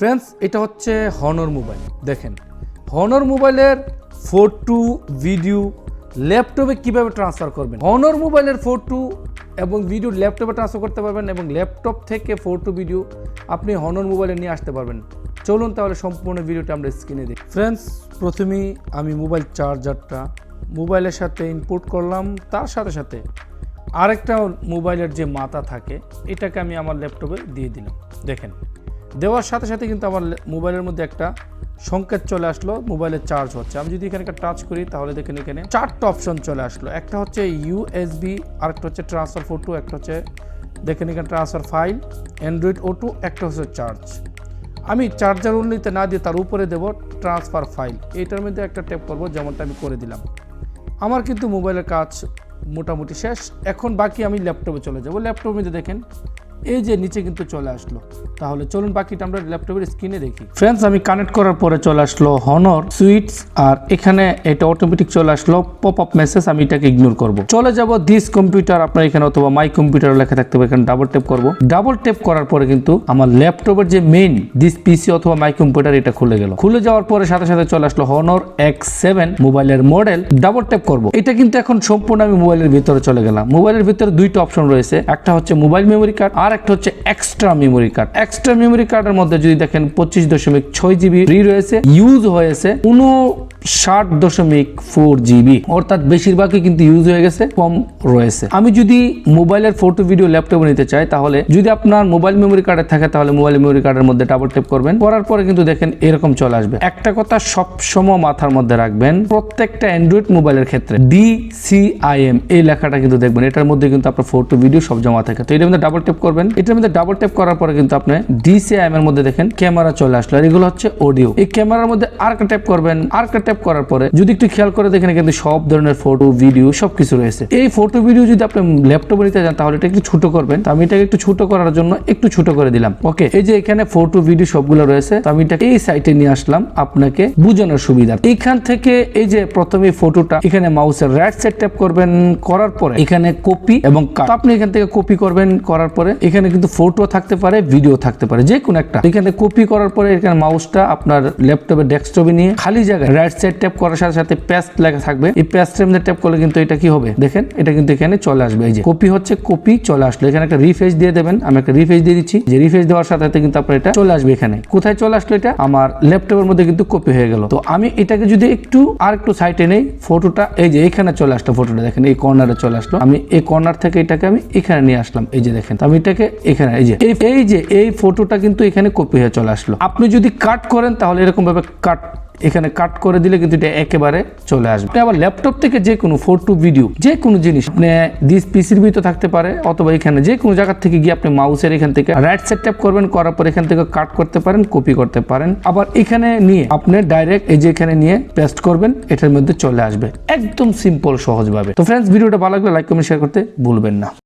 Friends এটা হচ্ছে Honor mobile দেখেন হনর মোবাইলের ফটো ভিডিও ল্যাপটপে কীভাবে ট্রান্সফার করবেন? হনর মোবাইলের ফটো এবং ভিডিও ল্যাপটপে ট্রান্সফার করতে পারবেন এবং ল্যাপটপ থেকে ফটো ভিডিও আপনি হনর মোবাইলে নিয়ে আসতে পারবেন। চলুন তাহলে সম্পূর্ণ ভিডিওটা আমরা স্ক্রিনে দেখি। ফ্রেন্ডস প্রথমেই আমি মোবাইল চার্জারটা মোবাইলের সাথে ইনপুট করলাম। তার সাথে সাথে আরেকটা মোবাইলের যে মাথা থাকে, এটাকে আমি আমার ল্যাপটপে দিয়ে দিলাম। দেখেন দেওয়ার সাথে সাথে কিন্তু আমার মোবাইলের মধ্যে একটা সংকেত চলে আসলো মোবাইলের চার্জ হচ্ছে। আমি যদি এখানে একটা টাচ করি, তাহলে দেখেন এখানে চারটা অপশন চলে আসলো। একটা হচ্ছে ইউএসবি আরেকটা হচ্ছে ট্রান্সফার ফটো একটা হচ্ছে দেখেন এখানে ট্রান্সফার ফাইল অ্যান্ড্রয়েড ওটু একটা হচ্ছে চার্জ আমি চার্জার উন্নতিতে না দিয়ে তার উপরে দেব ট্রান্সফার ফাইল এইটার মধ্যে একটা ট্যাপ করব, যেমনটা আমি করে দিলাম। আমার কিন্তু মোবাইলের কাজ মোটামুটি শেষ। এখন বাকি আমি ল্যাপটপে চলে যাব। ল্যাপটপের মধ্যে দেখেন এই যে নিচে কিন্তু চলে আসলো। তাহলে চলুন বাকিটা আমরা ল্যাপটপের স্ক্রিনে দেখি। ফ্রেন্ডস আমি কানেক্ট করার পরে চলে আসলো হনর সুইটস আর এখানে এটা অটোমেটিক চলে আসলো পপ আপ মেসেজ আমি এটাকে ইগনোর করব। চলে যাব দিস কম্পিউটার আপনার এখানে অথবা মাই কম্পিউটার লেখা থাকতে হবে এখানে ডাবল ট্যাপ করব। ডাবল ট্যাপ করার পরে কিন্তু আমার ল্যাপটপের যে মেইন দিস পিসি অথবা মাই কম্পিউটার এটা খুলে গেল। খুলে যাওয়ার পরে সাথে সাথে চলে আসলো হনর এক্স সেভেন মোবাইলের মডেল ডাবল ট্যাপ করব। এটা কিন্তু এখন সম্পূর্ণ আমি মোবাইলের ভিতরে চলে গেলাম। মোবাইলের ভিতরে দুইটা অপশন রয়েছে। একটা হচ্ছে মোবাইল মেমোরি কার্ড আর একটা হচ্ছে extra memory card extra memory কার্ডের মধ্যে যদি দেখেন পঁচিশ দশমিক ছয় জিবি ফ্রি রয়েছে ইউজ হয়েছে ষাট দশমিক ফোর জিবি। অর্থাৎ বেশিরভাগই কিন্তু ইউজ হয়ে গেছে, কম রয়েছে। আমি যদি মোবাইলের ফটো ভিডিও ল্যাপটপে নিতে চাই, তাহলে যদি আপনার মোবাইল মেমোরি কার্ডে থাকে, তাহলে মোবাইল মেমোরি কার্ডের মধ্যে ডাবল ট্যাপ করবেন। করার পরে কিন্তু দেখেন এরকম চলে আসবে। একটা কথা সব সময় মাথার মধ্যে রাখবেন, প্রত্যেকটা অ্যান্ড্রয়েড মোবাইলের ক্ষেত্রে ডি সি আই এম এই লেখাটা কিন্তু দেখবেন। এটার মধ্যে কিন্তু আপনার ফটো ভিডিও সব জমা থাকে। তো এটার মধ্যে ডাবল ট্যাপ করবেন। এটার মধ্যে ডাবল ট্যাপ করার পরে কিন্তু আপনি ডি সি আই এম এর মধ্যে দেখেন, ক্যামেরা চলে আসলো। আর এগুলো হচ্ছে অডিও এই ক্যামেরার মধ্যে আরেকটা ট্যাপ করবেন ট্যাপ করার পরে যদি একটু খেয়াল করে দেখেন কিন্তু সব ধরনের ফটো ভিডিও সবকিছু রয়েছে। এই ফটো ভিডিও যদি আপনি ল্যাপটপে নিতে চান তাহলে এটা একটু ছোট করবেন। তো আমি এটাকে একটু ছোট করার জন্য একটু ছোট করে দিলাম। ওকে, এই যে এখানে ফটো ভিডিও সবগুলো রয়েছে, তো আমি এটাকে এই সাইটে নিয়ে আসলাম আপনাকে বোঝানোর সুবিধা। এইখান থেকে এই যে প্রথমে ফটোটা এখানে মাউসের রাইট সাইড ট্যাপ করবেন, করার পরে এখানে কপি এবং। তো আপনি এখান থেকে কপি করবেন, করার পরে এখানে কিন্তু ফটো থাকতে পারে ভিডিও থাকতে পারে যে কোনো একটা। এখানে কপি করার পরে এখানে মাউসটা আপনার ল্যাপটপে ডেস্কটপে নিয়ে খালি জায়গায় রাইট সাইড ট্যাপ করার সাথে সাথে পেস্ট লেখা থাকবে। এই পেস্টের মধ্যে ট্যাপ করলে কিন্তু এটা কি হবে? দেখেন, এটা কিন্তু এখানে চলে আসবে। এই যে কপি হচ্ছে কপি চলে আসলো। এখানে একটা রিফ্রেশ দিয়ে দেবেন। আমি একটা রিফ্রেশ দিয়ে দিচ্ছি। যে রিফ্রেশ দেওয়ার সাথে সাথে কিন্তু আপনার এটা চলে আসবে এখানে। কোথায় চলে আসলো এটা? আমার ল্যাপটপের মধ্যে কিন্তু কপি হয়ে গেল। তো আমি এটাকে যদি একটু আর একটু সাইডে নেই ফটোটা এই যে এখানে চলে আসলো ফটোটা দেখেন, এই কর্নারে চলে আসলো। আমি এই কর্নার থেকে এটাকে আমি এখানে নিয়ে আসলাম। এই যে দেখেন, আমি এটাকে এখানে, এই যে এই যে, এই ফটোটা কিন্তু এখানে কপি হয়ে চলে আসলো। আপনি যদি কাট করেন, তাহলে এরকম ভাবে কাট এখানে কাট করে দিলে কিন্তু এটা একেবারে চলে আসবে। আপনি আবার ল্যাপটপ থেকে যে কোনো ফটো ভিডিও যে কোনো জিনিস আপনি দিস পিসির ভিতরে থাকতে পারে, অথবা এখানে যে কোনো জায়গা থেকে গিয়ে আপনি মাউসের এখান থেকে রাইট সাইড ট্যাপ করবেন, করার পর এখান থেকে কাট করতে পারেন কপি করতে পারেন। আবার এখানে নিয়ে আপনি ডাইরেক্ট এই যে এখানে নিয়ে পেস্ট করবেন, এটার মধ্যে চলে আসবে। একদম সিম্পল সহজভাবে। তো ফ্রেন্ডস ভিডিওটা ভালো লাগলে লাইক কমেন্ট শেয়ার করতে ভুলবেন না।